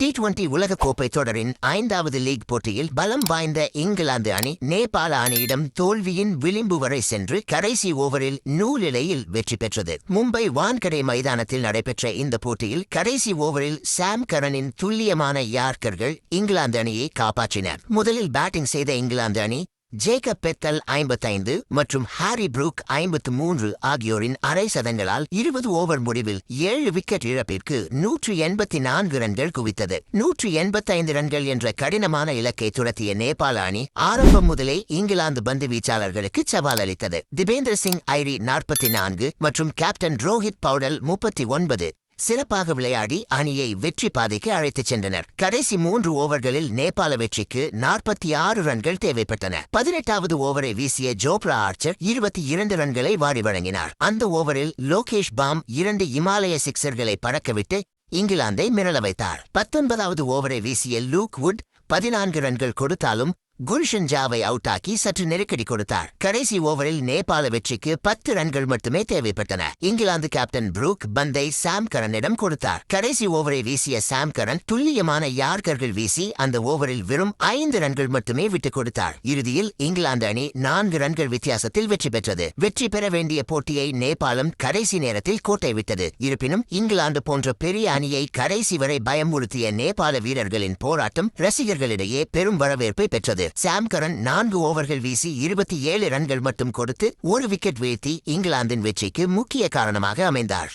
T twenty உலகக்கோப்பை தொடரின் ஐந்தாவது லீக் போட்டியில் பலம் வாய்ந்த இங்கிலாந்து அணி நேபாள அணியிடம் தோல்வியின் விளிம்பு வரை சென்று கடைசி ஓவரில் நூலிலையில் வெற்றி பெற்றது. மும்பை வான்கடை மைதானத்தில் நடைபெற்ற இந்த போட்டியில் கடைசி ஓவரில் சாம் கரனின் துல்லியமான யார்கர்கள் இங்கிலாந்து அணியை காப்பாற்றினர். முதலில் பேட்டிங் செய்த இங்கிலாந்து அணி ஜேக்கப் பெத்தல் ஐம்பத்தைந்து மற்றும் ஹாரி புரூக் ஐம்பத்து மூன்று ஆகியோரின் அரை சதங்களால் இருபது ஓவர் முடிவில் ஏழு விக்கெட் இழப்பிற்கு நூற்று எண்பத்தி நான்கு ரன்கள் குவித்தது. நூற்று எண்பத்தைந்து ரன்கள் என்ற கடினமான இலக்கை துரத்திய நேபாள அணி ஆரம்பம் முதலே இங்கிலாந்து பந்து வீச்சாளர்களுக்கு சவால் அளித்தது. திபேந்திர சிங் ஐரி நாற்பத்தி நான்கு மற்றும் கேப்டன் ரோஹித் பவுடல் முப்பத்தி ஒன்பது. சிறப்பாக விளையாடி அணியை வெற்றி பாதைக்கு அழைத்துச் சென்றனர். கடைசி மூன்று ஓவர்களில் நேபாள வெற்றிக்கு நாற்பத்தி ஆறு ரன்கள் தேவைப்பட்டன. பதினெட்டாவது ஓவரை வீசிய ஜோப்ரா ஆர்ச்சர் இருபத்தி இரண்டு ரன்களை வாரி வழங்கினார். அந்த ஓவரில் லோகேஷ் பாம் இரண்டு இமாலய சிக்சர்களை பறக்கவிட்டு இங்கிலாந்தை மிரள வைத்தார். பத்தொன்பதாவது ஓவரை வீசிய லூக் வுட் பதினான்கு ரன்கள் கொடுத்தாலும் குல்ஷன் ஜாவை அவுட் ஆக்கி சற்று நெருக்கடி கொடுத்தார். கடைசி ஓவரில் நேபாள வெற்றிக்கு பத்து ரன்கள் மட்டுமே தேவைப்பட்டன. இங்கிலாந்து கேப்டன் புரூக் பந்தை சாம் கரனிடம் கொடுத்தார். கடைசி ஓவரை வீசிய சாம் கரன் துல்லியமான யார்கர்கள் வீசி அந்த ஓவரில் வெறும் ஐந்து ரன்கள் மட்டுமே விட்டுக் கொடுத்தார். இறுதியில் இங்கிலாந்து அணி நான்கு ரன்கள் வித்தியாசத்தில் வெற்றி பெற்றது. வெற்றி பெற வேண்டிய போட்டியை நேபாளம் கடைசி நேரத்தில் கோட்டை விட்டது. இருப்பினும் இங்கிலாந்து போன்ற பெரிய அணியை கடைசி வரை பயமுறுத்திய நேபாள வீரர்களின் போராட்டம் ரசிகர்களிடையே பெரும் வரவேற்பை பெற்றது. சாம் கரன் நான்கு ஓவர்கள் வீசி இருபத்தி ஏழு ரன்கள் மட்டும் கொடுத்து ஒரு விக்கெட் வீழ்த்தி இங்கிலாந்தின் வெற்றிக்கு முக்கிய காரணமாக அமைந்தார்.